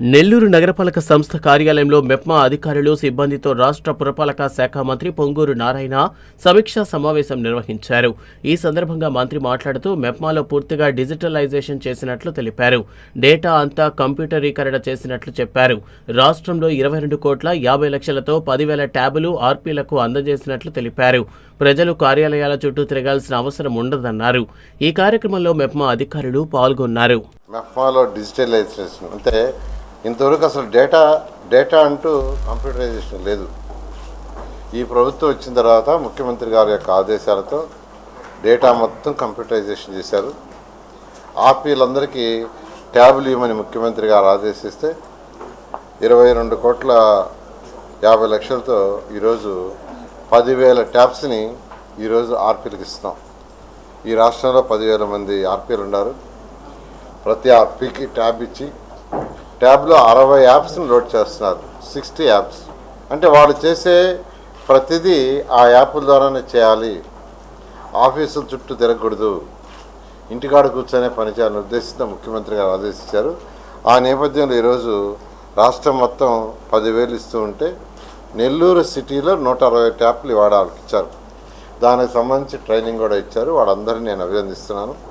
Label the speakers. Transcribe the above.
Speaker 1: నెల్లూరు నగరపాలక సంస్థ కార్యాలయంలో మెప్మా అధికారులు సిబ్బందితో రాష్ట్ర పురపాలక శాఖ మంత్రి పొంగూరు నారాయణ సమీక్షా సమావేశం నిర్వహించారు. ఈ సందర్భంగా మంత్రి మాట్లాడుతూ మెప్మాలో పూర్తిగా డిజిటలైజేషన్ చేసినట్లు తెలిపారు. డేటా అంతా కంప్యూటరీకరణ చేసినట్లు చెప్పారు. రాష్ట్రంలో ఇరవై రెండు కోట్ల యాభై లక్షలతో పదివేల ట్యాబులు ఆర్పీలకు అందజేసినట్లు తెలిపారు. ప్రజలు కార్యాలయాల చుట్టూ తిరగాల్సిన అవసరం ఉండదన్నారు. ఈ కార్యక్రమంలో మెప్మా అధికారులు పాల్గొన్నారు.
Speaker 2: మెప్మాలో డిజిటలైజేషన్ అంటే ఇంతవరకు అసలు డేటా డేటా అంటూ కంప్యూటరైజేషన్ లేదు. ఈ ప్రభుత్వం వచ్చిన తర్వాత ముఖ్యమంత్రి గారి యొక్క ఆదేశాలతో డేటా మొత్తం కంప్యూటరైజేషన్ చేశారు. ఆర్పీలందరికీ ట్యాబ్లు ఇవ్వమని ముఖ్యమంత్రి గారు ఆదేశిస్తే ఇరవై రెండు కోట్ల యాభై లక్షలతో ఈరోజు పదివేల ట్యాబ్స్ని ఈరోజు ఆర్పీలకు ఇస్తున్నాం. ఈ రాష్ట్రంలో పదివేల మంది ఆర్పీలు ఉన్నారు ప్రతి ఆర్పీకి ట్యాబ్ ఇచ్చి ట్యాబ్లో అరవై యాప్స్ని లోడ్ చేస్తున్నారు. Sixty apps. అంటే వాళ్ళు చేసే ప్రతిదీ ఆ యాప్ల ద్వారానే చేయాలి. ఆఫీసుల చుట్టూ తిరగకూడదు. ఇంటికాడ కూర్చొనే పని చేయాలని ఉద్దేశంతో ముఖ్యమంత్రి గారు ఆదేశించారు. ఆ నేపథ్యంలో ఈరోజు రాష్ట్రం మొత్తం పదివేలు ఇస్తూ ఉంటే నెల్లూరు సిటీలో నూట అరవై ట్యాప్లు ఇవాళ ఇచ్చారు. దానికి సంబంధించి ట్రైనింగ్ కూడా ఇచ్చారు. వాళ్ళందరినీ నేను అభినందిస్తున్నాను.